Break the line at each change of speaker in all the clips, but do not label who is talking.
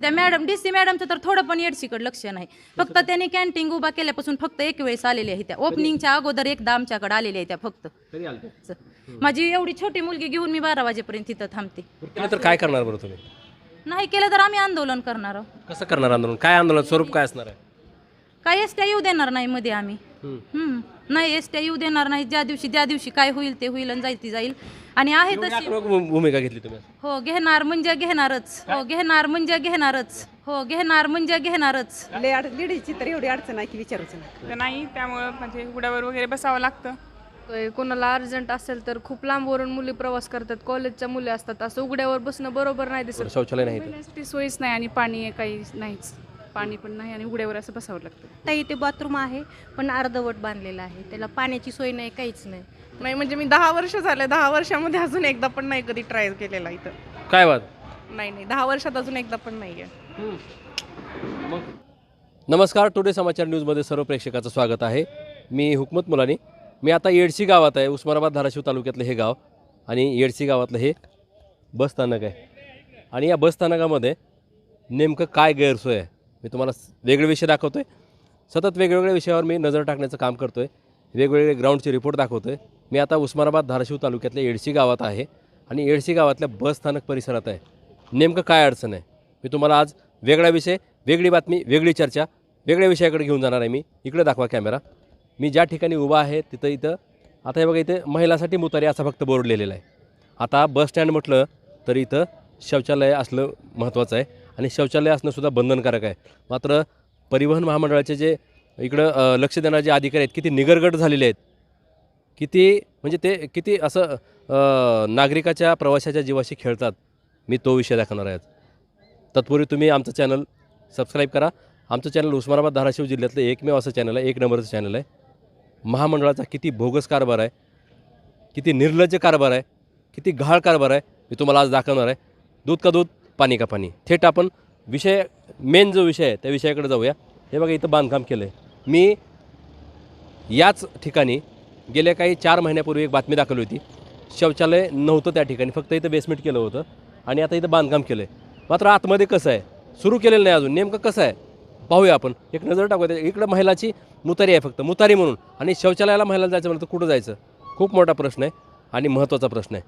त्या madam D C मॅडमचं तर थोडं पण एडसीकडे लक्ष नाही. फक्त त्यांनी कॅन्टीन उभा केल्यापासून फक्त एक वेळेस आलेली आहे त्या. ओपनिंगच्या अगोदर एकदा आमच्याकडे आलेल्या आहे त्या फक्त. माझी एवढी छोटी मुलगी घेऊन मी बारा वाजेपर्यंत तिथं थांबते.
तर काय करणार बरं तुम्ही?
नाही केलं तर आम्ही आंदोलन करणार आहोत.
कसं करणार आंदोलन? काय आंदोलन? स्वरूप काय असणार आहे?
काय एसट्या येऊ देणार नाही मध्ये आम्ही.
हम्म.
नाही एसट्या येऊ देणार नाही. ज्या दिवशी ज्या दिवशी काय होईल ते होईल आणि जाईल ती जाईल. आणि आहे तशी
आक्रमक भू- भूमिका घेतली तुम्ही
हो घेणार म्हणजे घेणारच. हो घेणार म्हणजे घेणारच. हो घेणार म्हणजे घेणारच.
लय अड लेडीजची तर एवढी अडचण आहे की विचारूच नका.
तर नाही त्यामुळं म्हणजे उड्यावर वगैरे बसावं लागतं.
कोणाला अर्जंट असेल तर खूप लांबवरून मुली प्रवास करतात. कॉलेजच्या मुली असतात. असं उघड्यावर बसणं बरोबर नाही दिसत.
शौचालय नाही इथं.
महिलांसाठी सोयीच नाही आणि पाणी आहे काही नाहीच. पाणी पण नाही आणि उड्यावर असं बसावं लागतं.
आता इथे बाथरूम आहे पण अर्धवट बांधलेलं आहे. त्याला पाण्याची सोय नाही काहीच नाही.
नाही म्हणजे मी दहा वर्ष झाले दहा वर्षामध्ये अजून एकदा पण नाही कधी ट्राय केलेला इथं.
काय वाद
नाही नाही दहा वर्षात अजून एकदा पण नाही आहे
नमस्कार टुडे समाचार न्यूजमध्ये सर्व प्रेक्षकाचं स्वागत आहे. मी हुकमत मुलानी. मी आता येडशी गावात आहे उस्मानाबाद धाराशिव तालुक्यातलं हे गाव. आणि येडशी गावातलं हे बसस्थानक आहे. आणि या बसस्थानकामध्ये नेमकं काय गैरसोय आहे? मी तुम्हाला वेगळे विषय दाखवतो आहे सतत वेगवेगळ्या विषयावर मी नजर टाकण्याचं काम करतो आहे वेगवेगळे ग्राउंडचे रिपोर्ट दाखवतो आहे मी आता उस्मानाबाद धाराशिव तालुक्यातल्या येडशी गावात आहे आणि येडशी गावातल्या बसस्थानक परिसरात आहे. नेमकं काय अडचण आहे? मी तुम्हाला आज वेगळा विषय वेगळी बातमी वेगळी चर्चा वेगळ्या विषयाकडे घेऊन जाणार आहे मी. इकडे दाखवा कॅमेरा मी ज्या ठिकाणी उभा आहे तिथं इथं आता हे बघा इथं महिलासाठी मुतारी असा फक्त बोर्ड लिहिलेला आहे. आता बस स्टँड म्हटलं तर इथं शौचालय असलं महत्त्वाचं आहे. आणि शौचालय असणं सुद्धा बंधनकारक आहे. मात्र परिवहन महामंडळाचे जे इकडं लक्ष देणारे जे अधिकारी आहेत किती निगरगट झालेले आहेत. किती म्हणजे ते किती असं नागरिकाच्या प्रवाशाच्या जीवाशी खेळतात. मी तो विषय दाखवणार आहे तत्पूर्वी तुम्ही आमचं चॅनल सबस्क्राईब करा. आमचं चॅनल उस्मानाबाद धाराशिव जिल्ह्यातलं एकमेव असं चॅनल आहे एक नंबरचं चॅनल आहे. महामंडळाचा किती भोगस कारभार आहे किती निर्लज्ज कारभार आहे किती घाळ कारभार आहे मी तुम्हाला आज दाखवणार आहे. दूध का दूध? पाणी का पाणी. थेट आपण विषय मेन जो विषय आहे त्या विषयाकडे जाऊया. हे बघा इथं बांधकाम केलं आहे मी याच ठिकाणी गेल्या काही चार महिन्यापूर्वी एक बातमी दाखवली होती. शौचालय नव्हतं त्या ठिकाणी फक्त इथं बेसमेंट केलं होतं. आणि आता इथं बांधकाम केलं आहे मात्र आतमध्ये कसं आहे? सुरू केलेलं नाही अजून. नेमकं कसं आहे? पाहूया आपण. एक नजर टाकूया. इकडं महिलाची मुतारी आहे फक्त. मुतारी म्हणून. आणि शौचालयाला महिलाला जायचं म्हणलं तर कुठं जायचं? खूप मोठा प्रश्न आहे आणि महत्त्वाचा प्रश्न आहे.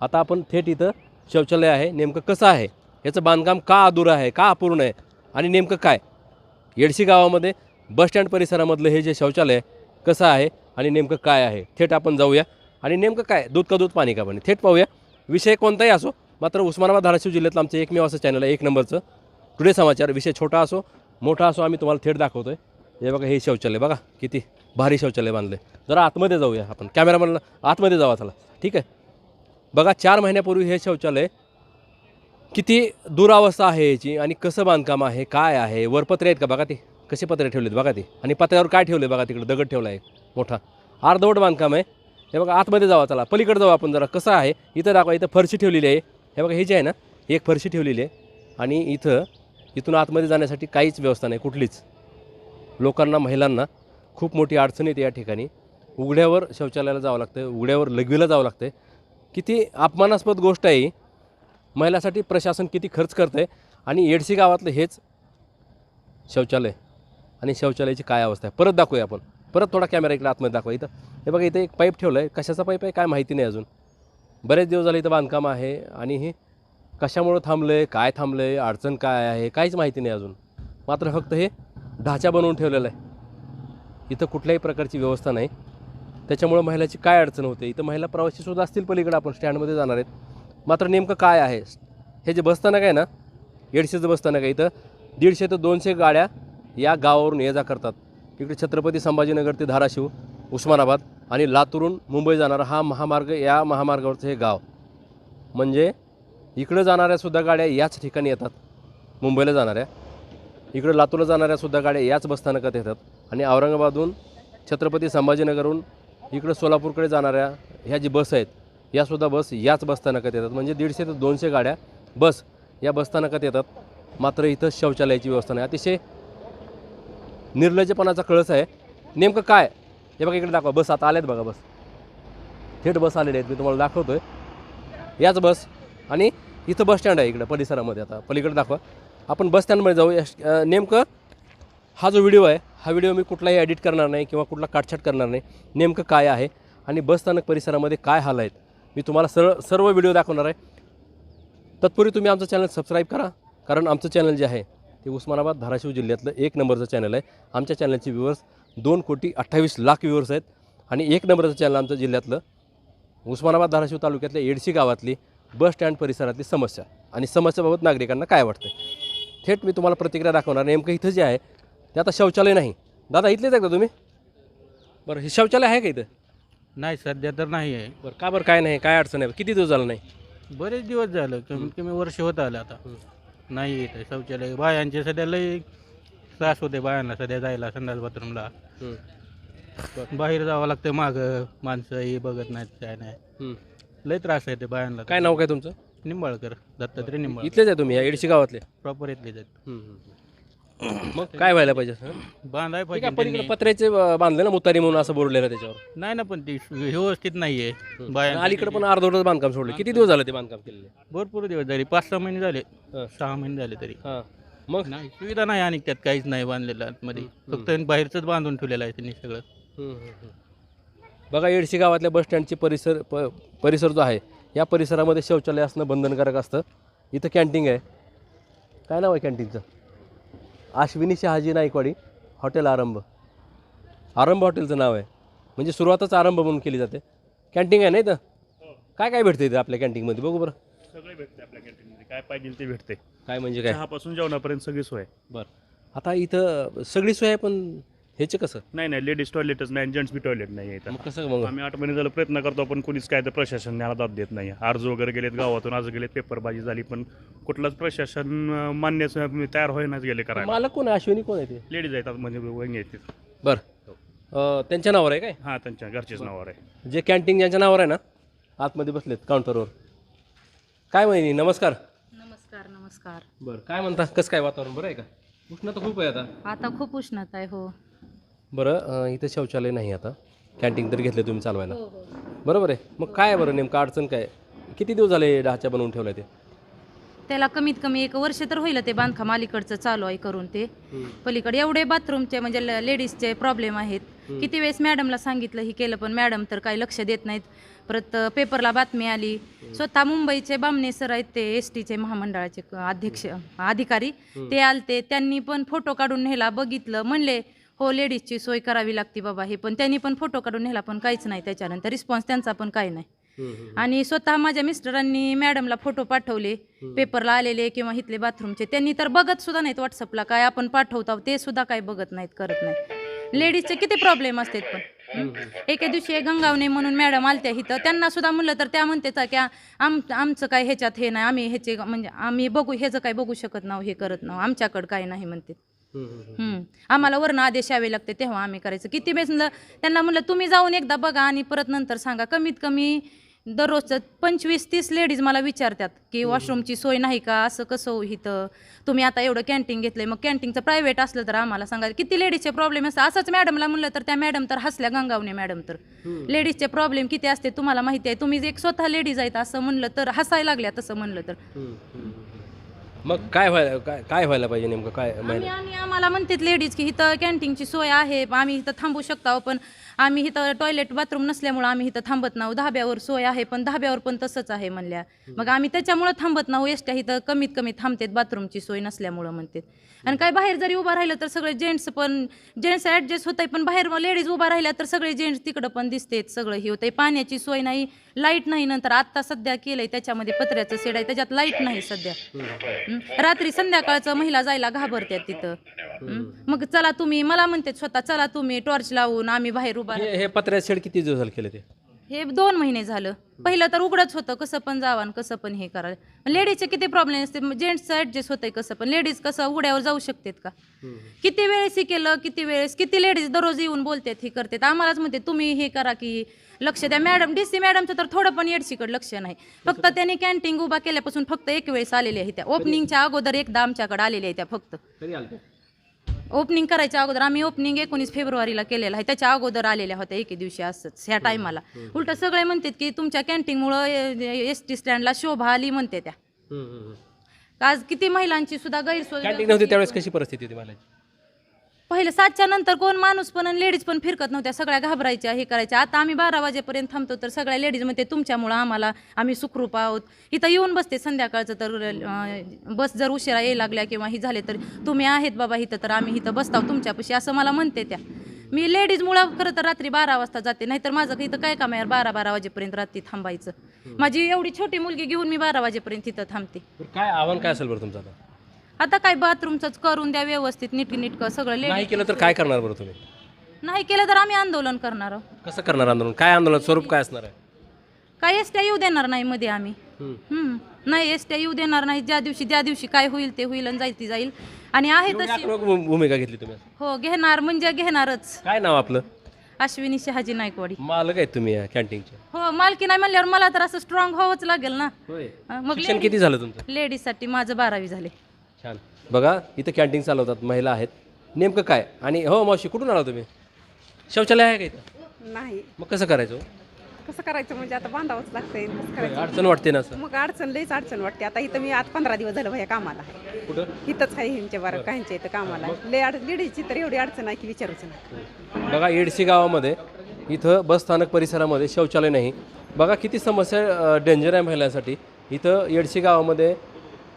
आता आपण थेट इथं शौचालय आहे. नेमकं कसं आहे? याचं बांधकाम का अधुरं आहे का अपूर्ण आहे आणि नेमकं काय? येडशी गावामध्ये बसस्टँड परिसरामधलं हे जे शौचालय कसं आहे आणि नेमकं काय आहे? थेट आपण जाऊया. आणि नेमकं काय? दूध का दूध पाणी का पाणी? थेट पाहूया. विषय कोणताही असो मात्र उस्मानाबाद धाराशिव जिल्ह्यातलं आमचं एकमेव असं चॅनल आहे एक नंबरचं. टुडे समाचार विषय छोटा असो मोठा असो आम्ही तुम्हाला थेट दाखवतो आहे हे बघा हे शौचालय बघा किती भारी शौचालय बांधले जरा आतमध्ये जाऊया आपण. कॅमेरामॅनला आतमध्ये जावा चला. ठीक आहे? बघा चार महिन्यापूर्वी हे शौचालय किती दुरावस्था आहे याची आणि कसं बांधकाम आहे काय आहे? वरपत्रे आहेत का? बघा ते. कसे पत्रे ठेवलेत बघा ते. आणि पत्र्यावर काय ठेवले बघा तिकडे? दगड ठेवला आहे मोठा. अर्धवट बांधकाम आहे. हे बघा आतमध्ये जावा चला. पलीकडे जाऊ आपण जरा. कसं आहे? इथं दाखवा. इथं फरशी ठेवलेली आहे. हे बघा हे जे आहे ना एक फरशी ठेवलेली आहे. आणि इथं इथून आतमध्ये जाण्यासाठी काहीच व्यवस्था नाही कुठलीच. लोकांना महिलांना खूप मोठी अडचण येते या ठिकाणी. उघड्यावर शौचालयाला जावं लागतं उघड्यावर लघवीला जावं लागतं किती अपमानास्पद गोष्ट आहे महिलासाठी प्रशासन किती खर्च करतं आहे आणि येडशी गावातलं हेच शौचालय आणि शौचालयाची काय अवस्था आहे? परत दाखवूया आपण. परत थोडा कॅमेरा इकडे आतमध्ये दाखवा. इथं हे बघा इथं एक पाईप ठेवलं आहे कशाचा पाईप आहे? काय माहिती नाही अजून. बरेच दिवस झाले इथं बांधकाम आहे आणि हे कशामुळं थांबलं आहे काय थांबलं आहे अडचण काय आहे? काहीच माहिती नाही अजून. मात्र फक्त हे ढाचा बनवून ठेवलेलं आहे. इथं कुठल्याही प्रकारची व्यवस्था नाही. त्याच्यामुळं महिलाची काय अडचण होते? इथं महिला प्रवासीसुद्धा असतील पलीकडे. आपण स्टँडमध्ये जाणार आहेत. मात्र नेमकं काय आहे? हे जे बसस्थानक आहे ना दीडशेचं बसस्थानक आहे इथं. दीडशे ते दोनशे गाड्या या गावावरून ये जा करतात. इकडे छत्रपती संभाजीनगर ते धाराशिव उस्मानाबाद आणि लातूरून मुंबई जाणारा हा महामार्ग या महामार्गावरचं हे गाव. म्हणजे इकडं जाणाऱ्यासुद्धा गाड्या याच ठिकाणी येतात. मुंबईला जाणाऱ्या. इकडं लातूरला जाणाऱ्यासुद्धा गाड्या याच बसस्थानकात येतात. आणि औरंगाबादहून छत्रपती संभाजीनगरहून इकडं सोलापूरकडे जाणाऱ्या ह्या जी बस आहेत यासुद्धा बस याच बसस्थानकात येतात. म्हणजे दीडशे ते दोनशे गाड्या बस या बसस्थानकात येतात. मात्र इथं शौचालयाची व्यवस्था नाही. अतिशय निर्लज्जपणाचा कळस आहे. नेमकं काय? हे बघा इकडे दाखवा. बस आता आल्यात बघा बस. थेट बस आलेले आहेत. मी तुम्हाला दाखवतो आहे याच बस आणि इथं बस स्टँड आहे इकडं परिसरामध्ये आता. पलीकडे दाखवा. आपण बस स्टँडमध्ये जाऊ. यश- नेमकं हा जो व्हिडिओ आहे हा व्हिडिओ मी कुठलाही एडिट करणार नाही किंवा कुठला काटछाट करणार नाही. नेमकं काय आहे आणि बस स्थानक परिसरामध्ये काय हाल आहेत? मी तुम्हाला सर्व सर्व व्हिडिओ दाखवणार आहे. तत्पूर्वी तुम्ही आमचं चॅनल सबस्क्राईब करा कारण आमचं चॅनल जे आहे ते उस्मानाबाद धाराशिव जिल्ह्यातलं एक नंबरचं चॅनल आहे. आमच्या चॅनलचे व्ह्युअर्स दोन कोटी अठ्ठावीस लाख व्ह्युअर्स आहेत आणि एक नंबरचं चॅनल आमचं जिल्ह्यातलं उस्मानाबाद धाराशिव तालुक्यातल्या येडशी गावातली बस स्टँड परिसरातली समस्या आणि समस्याबाबत नागरिकांना काय वाटतं थेट मी तुम्हाला प्रतिक्रिया दाखवणार नेमकं इथं जे आहे ते आता शौचालय नाही. दादा इथलेच आहे का तुम्ही? बरं हे शौचालय आहे का इथं?
नाही सध्या तर नाही आहे.
बरं का बरं काय नाही? काय अडचण आहे? किती दिवस झालं नाही?
बरेच दिवस झालं. कमीत कमी वर्ष होत आलं आता. नाही येत आहे शौचालय. बायांचे सध्या लई त्रास होते बायांना सध्या जायला संडास बाथरूमला. बाहेर जावं लागतं मागं माणसं हे बघत नाहीत काय नाही. लई त्रास आहे ते बायांना.
काय नाव काय तुमचं?
निंबाळकर दत्तात्रय निंबाळकर.
इथलेच आहे तुम्ही या एडशी गावातले?
प्रॉपर इथलेच आहेत.
काय व्हायला पाहिजे हं?
बांधाय
ठीक आहे,
पाहिजे त्यांनी.
पत्र्याचे अं, बांधले ना मुतारी म्हणून असं बोललेलं त्याच्यावर.
नाही ना पण ती व्यवस्थित नाही आहे बाया
अलीकडे पण अर्धवटच बांधकाम सोडलं. किती दिवस झालं ते बांधकाम केलेले?
भरपूर दिवस झाले. पाच सहा महिने झाले.
हं.
सहा महिने झाले तरी.
हां. मग?
नाही सुविधा नाही आणि त्यात काहीच नाही बांधलेलं आतमध्ये. फक्त बाहेरच बांधून ठेवलेलं आहे त्यांनी सगळं.
हम्म, हम्म, हम्म. बघा येडशी गावातल्या बस स्टँडची परिसर प परिसर जो आहे या परिसरामध्ये शौचालय असणं बंधनकारक असतं. इथं कॅन्टीन आहे. काय नाव आहे कॅन्टीनचं? अश्विनी शहाजी नाईकवाडी हॉटेल आरंभ. आरंभ हॉटेलचं नाव आहे. म्हणजे सुरुवातच आरंभ म्हणून केली जाते. कॅन्टीन आहे ना इथं काय काय भेटतं इथं आपल्या कॅन्टीनमध्ये? बघू बरं.
सगळे भेटते आपल्या कॅन्टीनमध्ये. काय पाहिजे ते भेटते.
काय म्हणजे काय?
चहापासून जेवणापर्यंत सगळी सोय
बरं. आता इथं सगळी सोय आहे पण ह्याचं कसं?
नाही नाही लेडीज टॉयलेटच नाही जेंट्स बी टॉयलेट नाही आहे इथं.
मग कसं मग?
आम्ही आठ महिने झालं प्रयत्न करतो पण कोणीच काय तर प्रशासन याला दाद देत नाही. अर्ज वगैरे गेलेत गावातून अर्ज गेलेत पेपरबाजी झाली पण कुठलाच प्रशासन अं, मान्य स- तयार होईनाच गेले करायला.
मालक कोण आहे? अश्विनी कोण आहे ते?
लेडीज आहेत आत म्हणजे वहिनी आहेत तिथं.
बरं. अं, त्यांच्या नावावर आहे काय?
हां त्यांच्या घरचेच नावावर आहे.
जे कॅन्टीन ज्यांच्या नावावर आहे ना आतमध्ये बसलेत काउंटरवर काय महिनी नमस्कार.
नमस्कार नमस्कार.
बरं काय म्हणता? कसं काय वातावरण? बरं आहे का? उष्णता खूप आहे आता.
आता खूप उष्णता आहे हो.
बरं अं, इथं शौचालय नाही आता. कॅन्टीन तर घेतले तुम्ही चालवायला. बरोबर आहे. मग काय आहे बरं नेमकं? अडचण काय? आहे? किती दिवस झाले ढाच्या बनवून ठेवलाय ते?
त्याला कमीत कमी एक वर्ष तर होईल ते बांधकाम अलीकडचं चालू आहे करून ते. पलीकडे एवढे बाथरूमचे म्हणजे ल- लेडीजचे प्रॉब्लेम आहेत. किती वेळेस मॅडमला सांगितलं ही केलं पण मॅडम तर काही लक्ष देत नाहीत. परत अ, पेपरला बातमी आली. स्वतः मुंबईचे बामणे सर आहेत ते एस टीचे महामंडळाचे क- अध्यक्ष अधिकारी. ते आलते. त्यांनी पण फोटो काढून नेला बघितलं. म्हणले हो लेडीजची सोय करावी लागते बाबा हे. पण त्यांनी पण फोटो काढून नेला पण काहीच नाही त्याच्यानंतर. रिस्पॉन्स त्यांचा पण काही नाही. आणि स्वतः माझ्या मिस्टरांनी मॅडमला फोटो पाठवले. पेपरला आलेले किंवा इथले बाथरूमचे त्यांनी तर बघत सुद्धा नाहीत व्हॉट्सअपला काय आपण पाठवतो ते सुद्धा काय बघत नाहीत करत नाही लेडीजचे किती प्रॉब्लेम असतात पण? एके दिवशी गंगावणे म्हणून मॅडम आलत्या इथं. त्यांना सुद्धा म्हणलं तर त्या म्हणते की आम आमचं काय ह्याच्यात हे नाही. आम्ही ह्याचे म्हणजे आम्ही बघू ह्याचं काय बघू शकत नाव हे करत नाव. आमच्याकडं काय नाही म्हणते हं. आम्हाला वर्ण आदेश यावे लागते तेव्हा आम्ही करायचं. किती वेळेस म्हणलं त्यांना म्हणलं तुम्ही जाऊन एकदा बघा आणि परत नंतर सांगा. कमीत कमी दररोजचं पंचवीस तीस लेडीज मला विचारतात की वॉशरूमची सोय नाही का? असं कसं हो इथं? तुम्ही आता एवढं कॅन्टीन घेतलंय मग कॅन्टीनचं प्रायव्हेट असलं तर आम्हाला सांगा. किती लेडीजचे प्रॉब्लेम असतात. असंच मॅडमला म्हणलं तर त्या मॅडम तर हसल्या गंगावणे मॅडम तर. लेडीजचे प्रॉब्लेम किती असते तुम्हाला माहिती आहे. तुम्ही एक स्वतः लेडीज आहेत असं म्हणलं तर हसायला लागल्या तसं म्हणलं तर.
मग काय व्हायला काय काय व्हायला पाहिजे नेमकं? काय
आम्ही आणि आम्हाला म्हणतात लेडीज की इथं कॅन्टीनची सोय आहे आम्ही इथं थांबू शकतो पण आम्ही इथं टॉयलेट बाथरूम नसल्यामुळं आम्ही इथं थांबत नाहो धाब्यावर सोय आहे पण धाब्यावर पण तसंच आहे म्हणल्या. मग आम्ही त्याच्यामुळं थांबत नाहो एसट्या इथं कमीत कमी थांबतात बाथरूमची सोय नसल्यामुळं म्हणतात. आणि काय बाहेर जरी उभा राहिलं तर सगळे जेंट्स पण जेंट्स ॲडजस्ट होत आहे पण बाहेर लेडीज उभा राहिल्या तर सगळे जेंट्स तिकडं पण दिसतेत सगळं हे होतंय. पाण्याची सोय नाही लाइट नाही नंतर आत्ता सध्या केलंय त्याच्यामध्ये पत्र्याचं शेड आहे त्याच्यात लाइट नाही सध्या? रात्री संध्याकाळचं महिला जायला घाबरतात तिथं? मग चला तुम्ही मला म्हणते स्वतः चला तुम्ही टॉर्च लावून आम्ही बाहेर उभा
हे हे पत्र्या शेड किती दिवस झाले केले ते?
हे दोन महिने झालं. पहिलं तर उघडच होतं कसं पण जावान आणि कसं पण हे करायला लेडीजचे किती प्रॉब्लेम असते जेंट्सचं ॲडजस्ट होतंय कसं पण. लेडीज कसं उघड्यावर जाऊ शकतात का? किती वेळेस हे केलं किती वेळेस? किती लेडीज दररोज येऊन बोलतात हे करतात? आम्हालाच म्हणते तुम्ही हे करा की लक्ष द्या. मॅडम डी सी मॅडमचं तर थोडं पण येडशीकडे लक्ष नाही. फक्त त्यांनी कॅन्टीन उभा केल्यापासून फक्त एक वेळेस आलेल्या आहे त्या. ओपनिंगच्या अगोदर एकदा आमच्याकडे आलेल्या आहे त्या फक्त. ओपनिंग करायच्या अगोदर आम्ही ओपनिंग एकोणीस फेब्रुवारीला केलेलं आहे. त्याच्या अगोदर आलेल्या होत्या एके दिवशी असंच ह्या टायमाला उलट सगळे म्हणतात की तुमच्या कॅन्टीनमुळं एस टी स्टँडला शोभा आली म्हणते त्या. आज किती महिलांची सुद्धा गैरसोय
कॅन्टीन नव्हती त्यावेळेस कशी परिस्थिती होती महिलांची
पहिले सातच्या नंतर कोण माणूस पण लेडीज पण फिरकत नव्हत्या. सगळ्या घाबरायच्या हे करायच्या. आता आम्ही बारा वाजेपर्यंत थांबतो तर सगळ्या लेडीज म्हणते तुमच्यामुळं आम्हाला आम्ही सुखरूप आहोत. इथं येऊन बसते संध्याकाळचं तर अं, बस जर उशिरा यायला लागल्या किंवा ही झाले तर तुम्ही आहेत बाबा इथं तर आम्ही इथं बसताव तुमच्यापाशी असं मला म्हणते त्या. मी लेडीजमुळं खरं तर रात्री बारा वाजता जाते नाहीतर माझं इथं काय काम आहे यार बारा बारा वाजेपर्यंत रात्री थांबायचं. माझी एवढी छोटी मुलगी घेऊन मी बारा वाजेपर्यंत इथं थांबते.
बरं, काय आव्हान काय असेल बरं तुमचं आता?
आता काय बाथरूमचंच करून द्या व्यवस्थित नीट नीटकं सगळं
नाही
लेडीज
केलं तर काय करणार बरं तुम्ही?
नाही केलं तर आम्ही आंदोलन करणार आहोत
कसं करणार आंदोलन? काय आंदोलन? स्वरूप काय असणार आहे?
काय एसट्या येऊ देणार नाही मध्ये आम्ही.
हम्म.
हम्म. नाही एसट्या येऊ देणार नाही. ज्या दिवशी ज्या दिवशी काय होईल ते होईल आणि जाईल ती जाईल. आणि आहे
एवढी
तशी
आक्रमक भू- भूमिका घेतली तुम्ही.
हो घेणार म्हणजे घेणारच.
काय नाव आपलं?
अश्विनी शहाजी नायकवाडी.
मालक आहेत तुम्ही या कॅन्टीनचे.
हो मालकी नाही म्हणल्यावर मला तर असं स्ट्रॉंग व्हावंच लागेल ना.
होय.
अं, मग
शिक्षण किती झालं तुमचं?
लेडीजसाठी माझं बारावी झाले.
छान. बघा इथं कॅन्टीन चालवतात महिला आहेत. नेमकं काय? आणि हो मावशी कुठून आला तुम्ही? शौचालय आहे का इथं?
नाही.
मग कसं करायचं?
कसं करायचं म्हणजे आता बांधावंच लागतंय कसं करायचं?
अडचण वाटते ना असं.
मग अडचण लईच अडचण वाटते. आता इथं मी आज पंधरा दिवस झालं भैया कामाला आहे.
कुठं?
इथंच आहे ह्यांच्या बरं. काहींच्या इथं कामाला आहे. लई अड लेडीजची तर एवढी अडचण आहे की विचारूच नका.
बघा येडशी गावामध्ये इथं बसस्थानक परिसरामध्ये शौचालय नाही. बघा किती समस्या डेंजर आहे महिलांसाठी. इथं येडशी गावामध्ये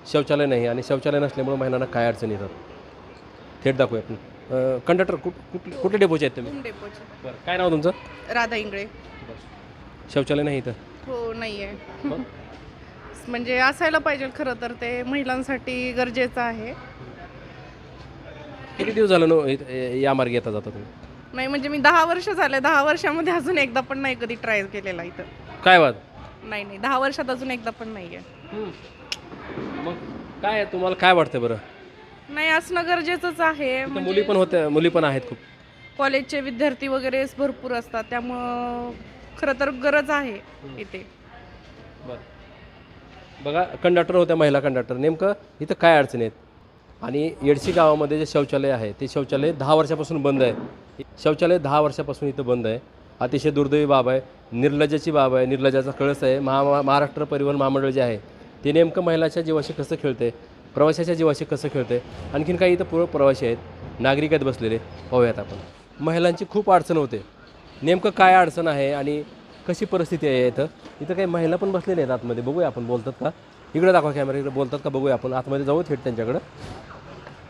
शौचालय नाही आणि शौचालय नसल्यामुळे महिलांना काय अडचण येतात? थेट दाखवूया. आपण कंडक्टर कुठ कुठ कुठल्या डेपोचे आहेत तुम्ही?
डेपोचे
बरं काय नाव तुमचं?
राधा इंगळे.
शौचालय नाही इथं?
हो नाही आहे? म्हणजे असायला पाहिजे खरं तर ते. महिलांसाठी गरजेचं आहे.
किती दिवस झालं नो या मार्गे येता जाता तुम्ही?
नाही म्हणजे मी दहा वर्ष झाले. दहा वर्षामध्ये अजून एकदा पण नाही कधी ट्राय केलेला इथं.
काय वाद
नाही नाही. दहा वर्षात अजून एकदा पण नाही आहे
मग काय तुम्हाला काय वाटतं बरं?
नाही असणं गरजेचंच आहे.
इथं
म्हणजे
मुली पण होत्या मुली पण आहेत खूप.
कॉलेजचे विद्यार्थी वगैरे भरपूर असतात. त्यामुळं खरं तर गरज आहे इथे.
बघा कंडक्टर होत्या महिला कंडक्टर नेमकं इथं काय अडचणी आहेत? आणि येडशी गावामध्ये जे शौचालय आहे ते शौचालय दहा वर्षापासून बंद आहे. शौचालय दहा वर्षापासून इथं बंद आहे. अतिशय दुर्दैवी बाब आहे. निर्लज्जाची बाब आहे. निर्लज्जाचा कळस आहे. महा महाराष्ट्र परिवहन महामंडळ जे आहे ते नेमकं महिलाच्या जीवाशी कसं खेळते प्रवाशाच्या जीवाशी कसं खेळते आणखीन काही इथं पूर्व प्रवासी आहेत नागरिक आहेत बसलेले. पाहूयात आपण. महिलांची खूप अडचण होते. नेमकं काय अडचण आहे आणि कशी परिस्थिती आहे इथं? इथं काही महिला पण बसलेल्या आहेत आतमध्ये. बघूया आपण. बोलतात का? इकडे दाखवा कॅमेरा इकडे बोलतात का? बघूया आपण. आतमध्ये जाऊ थेट त्यांच्याकडं.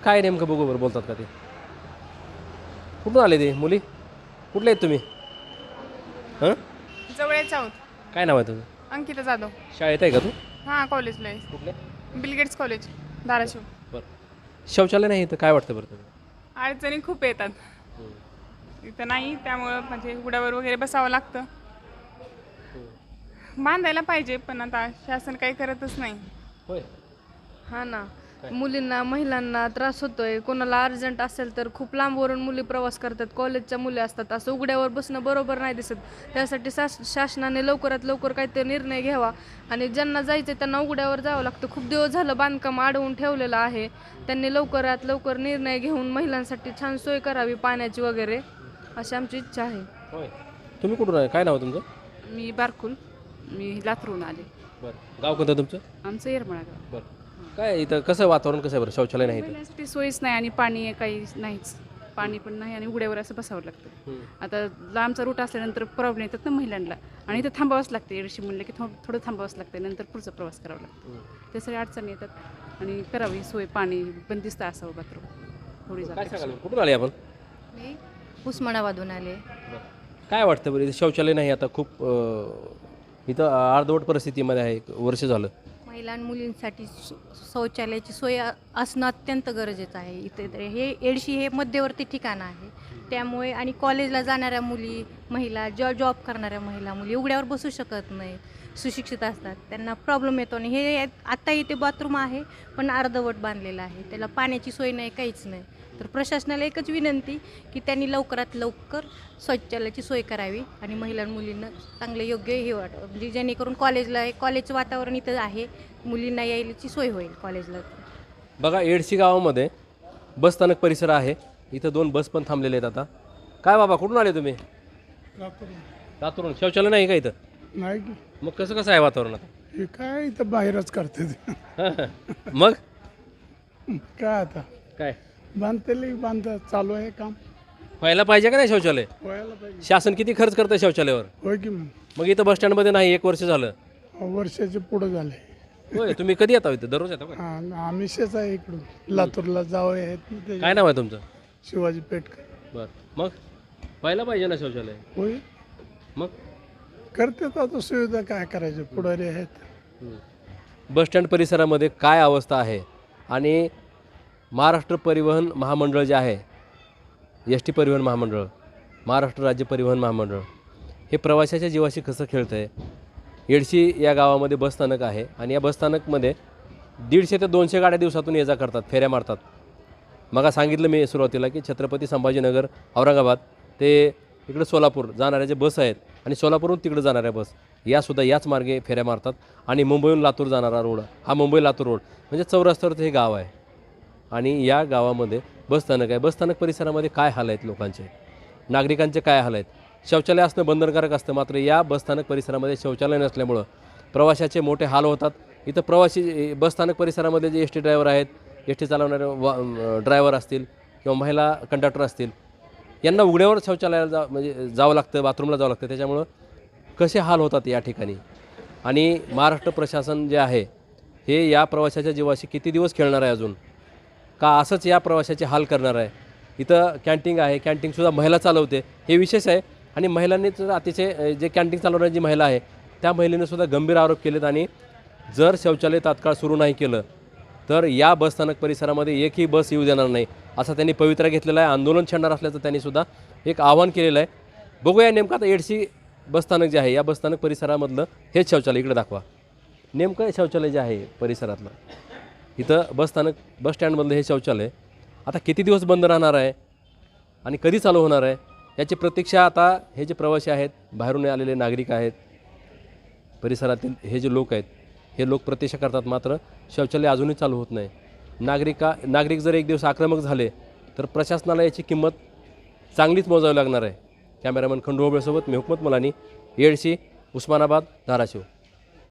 काय नेमकं बघू बरं? बोलतात का ते? कुठून आले ते? मुली? कुठले आहेत तुम्ही? हां?
जवळच आहोत.
काय नाव आहे तुझं?
अंकिता जाधव.
शाळेत आहे का तू?
हां कॉलेजला आहे.
कुठले?
Bill Gates college Dharashiv.
बरं. शौचालय नाही इथं काय वाटतं बरं तुम्ही
अडचणी खूप येतात. इथं नाही त्यामुळं म्हणजे उघड्यावर वगैरे बसावं लागतं. बांधायला पाहिजे पण आता शासन काही करतच नाही.
होय.
हा ना. मुलींना महिलांना त्रास होतोय. कोणाला अर्जंट असेल तर खूप लांबवरून मुली प्रवास करतात. कॉलेजच्या मुली असतात. असं उघड्यावर बसणं बरोबर नाही दिसत. त्यासाठी शास शासनाने लवकरात लवकर काहीतरी निर्णय घ्यावा. आणि ज्यांना जायचं त्यांना उघड्यावर जावं लागतं. खूप दिवस झालं बांधकाम अडवून ठेवलेलं आहे. त्यांनी लवकरात लवकर निर्णय घेऊन महिलांसाठी छान सोय करावी पाण्याची वगैरे अशी आमची इच्छा आहे.
तुम्ही कुठून आहे? काय नाव तुमचं?
मी बारकुल. मी लातरून आले.
बरं. गाव कोणतं तुमचं?
आमचं येरमळा गाव.
बरं. काय इथं कसं वातावरण कसं आहे बरं? शौचालय नाही इथं.
महिलांसाठी सोयीच नाही आणि पाणी काही नाहीच. पाणी पण नाही आणि उघड्यावर असं बसावं लागतं. आता लांबचा रूट असल्यानंतर प्रॉब्लेम येतात ना महिलांना. आणि इथं थांबावंच लागतं. एडशी म्हणलं की थो- थोडं थांबावंच लागतं. नंतर पुढचा प्रवास करावा लागतो. त्यासाठी अडचणी येतात आणि करावी सोय पाणी बंदिस्त असावं बाथरूम. थोडी
काय
जागा
सांगाल? कुठून आले आपण?
मी उस्मानाबादून आले.
काय वाटतं बरं? इथं शौचालय नाही आता. खूप अं, इथं अर्धवट परिस्थितीमध्ये आहे. एक वर्ष झालं.
महिला आणि मुलींसाठी शौचालयाची सोय असणं अत्यंत गरजेचं आहे इथे. तर हे एडशी हे मध्यवर्ती ठिकाण आहे. त्यामुळे आणि कॉलेजला जाणाऱ्या मुली महिला जॉ जॉब करणाऱ्या महिला मुली उघड्यावर बसू शकत नाही सुशिक्षित असतात. त्यांना प्रॉब्लेम येतो आणि हे आत्ता इथे बाथरूम आहे पण अर्धवट बांधलेलं आहे. त्याला पाण्याची सोय नाही काहीच नाही. तर प्रशासनाला एकच विनंती की त्यांनी लवकरात लवकर शौचालयाची सोय करावी आणि महिला मुलींना चांगलं योग्य हे वाट म्हणजे जेणेकरून कॉलेजला कॉलेजचं वातावरण इथं आहे. मुलींना यायची सोय होईल कॉलेजला.
बघा येडशी गावामध्ये बसस्थानक परिसर आहे. इथं दोन बस पण थांबलेले आहेत आता. काय बाबा कुठून आले तुम्ही? लातूरून शौचालय नाही का इथं?
नाही
मग कसं कसं आहे वातावरण आता?
हे काय इथं बाहेरच करते ते.
मग?
काय आता?
काय?
बांधतेले बांध चालू आहे काम.
व्हायला पाहिजे का नाही शौचालय?
व्हायला पाहिजे.
शासन किती खर्च करतं शौचालयावर?
होय की मग?
मग इथं बस स्टँडमध्ये नाही एक वर्ष झालं.
वर्षाचे पुढं झाले.
होय तुम्ही कधी येता इथं? दररोज येता का?
हा आम्ही शेच आहे इकडून. लातूरला जावं आहेत ना ते.
काय नाव आहे तुमचं?
शिवाजी पेटकर.
बरं. मग? व्हायला पाहिजे ना शौचालय?
होय.
मग?
करतात आता सुविधा काय करायचे पुढारी आहेत.
बस स्टँड परिसरामध्ये काय अवस्था आहे? आणि महाराष्ट्र परिवहन महामंडळ जे आहे एस टी परिवहन महामंडळ महाराष्ट्र राज्य परिवहन महामंडळ हे प्रवाशाच्या जीवाशी कसं खेळतं आहे येडशी या गावामध्ये बसस्थानक आहे आणि या बसस्थानकमध्ये दीडशे ते दोनशे गाड्या दिवसातून ये जा करतात फेऱ्या मारतात. मग सांगितलं मी सुरुवातीला की छत्रपती संभाजीनगर औरंगाबाद ते इकडं सोलापूर जाणाऱ्या जे बस आहेत आणि सोलापूरहून तिकडे जाणाऱ्या बस यासुद्धा याच मार्गे फेऱ्या मारतात. आणि मुंबईहून लातूर जाणारा रोड हा मुंबई लातूर रोड म्हणजे चौरस्त्यावरचं हे गाव आहे. आणि या गावामध्ये बसस्थानक आहे. बसस्थानक परिसरामध्ये काय हाल आहेत लोकांचे? नागरिकांचे काय हाल आहेत? शौचालय असणं बंधनकारक असतं. मात्र या बसस्थानक परिसरामध्ये शौचालय नसल्यामुळं प्रवाशाचे मोठे हाल होतात. इथं प्रवासी बसस्थानक परिसरामध्ये जे एस टी ड्रायव्हर आहेत एस टी चालवणारे वा ड्रायव्हर असतील किंवा महिला कंडक्टर असतील यांना उघड्यावर शौचालयाला जा म्हणजे जावं लागतं बाथरूमला जावं लागतं. त्याच्यामुळं कसे हाल होतात या ठिकाणी? आणि महाराष्ट्र प्रशासन जे आहे हे या प्रवाशाच्या जीवाशी किती दिवस खेळणार आहे अजून? का असंच या प्रवाशाचे हाल करणार आहे? इथं कॅन्टीन आहे कॅन्टीनसुद्धा महिला चालवते. हे विशेष आहे. आणि महिलांनी सुद्धा अतिशय जे कॅन्टीन चालवणारी जी महिला आहे त्या महिलेनेसुद्धा गंभीर आरोप केलेत आणि जर शौचालय तात्काळ सुरू नाही केलं तर या बसस्थानक परिसरामध्ये एकही बस येऊ देणार नाही असा त्यांनी पवित्रा घेतलेला आहे. आंदोलन छेडणार असल्याचं त्यांनी सुद्धा एक आवाहन केलेलं आहे. बघूया नेमकं आता एडशी बसस्थानक जे आहे या बसस्थानक परिसरामधलं हेच शौचालय इकडे दाखवा. नेमकं शौचालय जे आहे परिसरातलं इथं बसस्थानक बस स्टँडमधलं हे शौचालय. आता किती दिवस बंद राहणार आहे आणि कधी चालू होणार आहे याची प्रतीक्षा आता हे जे प्रवासी आहेत बाहेरून आलेले नागरिक आहेत परिसरातील हे जे लोक आहेत हे लोक प्रतीक्षा करतात मात्र शौचालय अजूनही चालू होत नाही. नागरिका नागरिक जर एक दिवस आक्रमक झाले तर प्रशासनाला याची किंमत चांगलीच मोजावी लागणार आहे. कॅमेरामॅन खंडू ओबळेसोबत मी हुकमत मुलानी येडशी उस्मानाबाद धाराशिव.